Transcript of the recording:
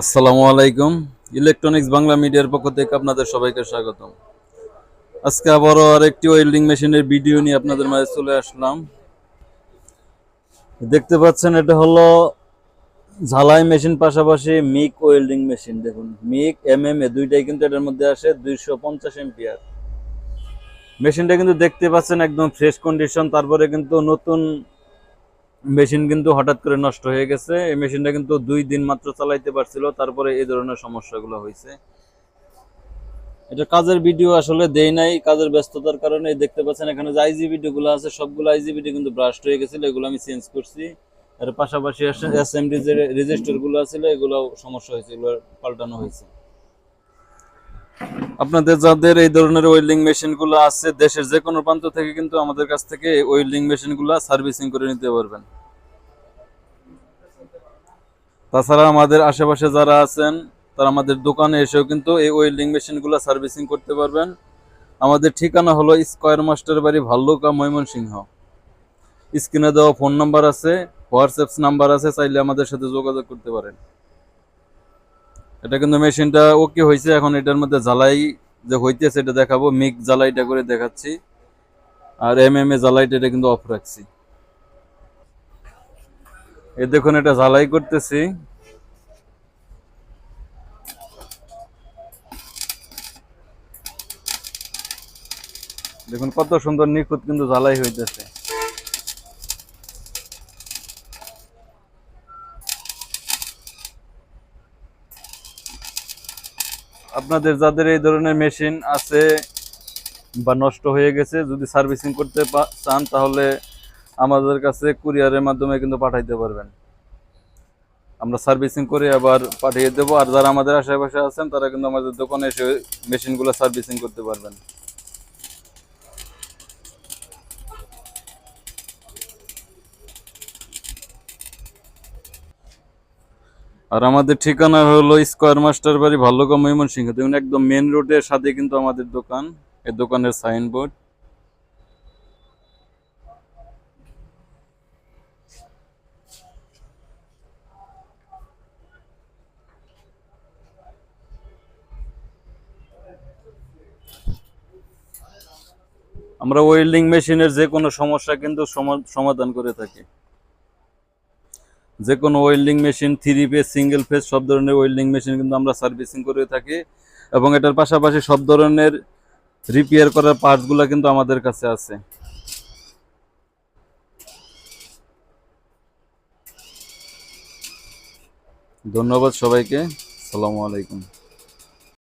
আসসালামু আলাইকুম। ইলেকট্রনিক্স বাংলা মিডিয়ার পক্ষ থেকে আপনাদের সবাইকে স্বাগতম। আজকে আবারও আরেকটি ওয়েল্ডিং মেশিনের ভিডিও নিয়ে আপনাদের মাঝে চলে আসলাম। দেখতে পাচ্ছেন, এটা হলো ঝালাই মেশিন পাশাপাশি মিক ওয়েল্ডিং মেশিন। দেখুন, মিক এম এম এ দুইটাই কিন্তু এটার মধ্যে আসে, দুইশো পঞ্চাশ এম্পিয়ার মেশিনটা কিন্তু দেখতে পাচ্ছেন একদম ফ্রেশ কন্ডিশন, তারপরে কিন্তু নতুন মেশিন কিন্তু হঠাৎ করে নষ্ট হয়ে গেছে। এই মেশিনটা কিন্তু দুই দিন মাত্র চালাইতে পারছিল, তারপরে এই ধরনের সমস্যাগুলো হয়েছে। এটা কাজের ভিডিও আসলে দেই নাই, কাজের ব্যস্ততার কারণে দেখতে পাচ্ছেন এখানে যে আইজি ভিডিওগুলো আছে, সবগুলো আইজি ভিডিও কিন্তু ব্রাস্ট হয়ে গেছিল, এগুলো আমি চেঞ্জ করছি। এর পাশাপাশি এসএমডি যে রেজিস্টারগুলো ছিল এগুলো সমস্যা হয়েছে, এগুলো পাল্টানো হয়েছে। আপনাদের যাদের এই ধরনের ওয়েল্ডিং মেশিনগুলো আছে, দেশের যে কোনো প্রান্ত থেকে কিন্তু আমাদের কাছ থেকে ওয়েল্ডিং মেশিনগুলো সার্ভিসিং করে নিতে পারবেন। তাছাড়া আমাদের আশেপাশে যারা আছেন, তারা আমাদের দোকানে এসেও কিন্তু এই ওয়েল্ডিং মেশিনগুলো সার্ভিসিং করতে পারবেন। আমাদের ঠিকানা হলো স্কয়ার মাস্টার বাড়ি ভাল্লুকা, ময়মনসিংহ। স্ক্রিনে দেওয়া ফোন নাম্বার আছে, হোয়াটসঅ্যাপ নাম্বার আছে, চাইলে আমাদের সাথে যোগাযোগ করতে পারেন। এটা কিন্তু মেশিনটা ওকে হয়েছে, এখন এটার মধ্যে জ্বালাই যে হইতেছে, এটা দেখাবো। মিক জ্বালাইটা করে দেখাচ্ছি। আর এম এম এ জ্বালাইটা এটা কিন্তু অফ রাখছি। এই দেখুন, এটা জ্বালাই করতেছি। দেখুন, কত সুন্দর নিখুঁত কিন্তু জ্বালাই হইতেছে। আপনাদের যাদের এই ধরনের মেশিন আছে বা নষ্ট হয়ে গেছে, যদি সার্ভিসিং করতে চান, তাহলে আমাদের কাছে কুরিয়ারের মাধ্যমে কিন্তু পাঠাইতে পারবেন। আমরা সার্ভিসিং করে আবার পাঠিয়ে দেবো, আর যারা আমাদের আশেপাশে আছেন, তারা কিন্তু আমাদের দোকানে এসে মেশিনগুলো সার্ভিসিং করতে পারবেন। আর আমাদের ঠিকানা হলো স্কোয়ার মাস্টার বাড়ি ভাল্লুকা ময়মনসিংহ। দেখুন, একদম মেন রোডের সাথে কিন্তু আমাদের দোকান, এই দোকানের সাইনবোর্ড আমরা ওয়েল্ডিং মেশিনের যে কোনো সমস্যা কিন্তু সমাধান করে থাকি। যে কোনো welding machine three phase single phase সব ধরনের ওয়েল্ডিং মেশিন কিন্তু আমরা সার্ভিসিং করে থাকি এবং এটার পাশাপাশি সব ধরনের রিপেয়ার করার পার্টসগুলো কিন্তু আমাদের কাছে আছে। ধন্যবাদ সবাইকে। আসসালামু আলাইকুম।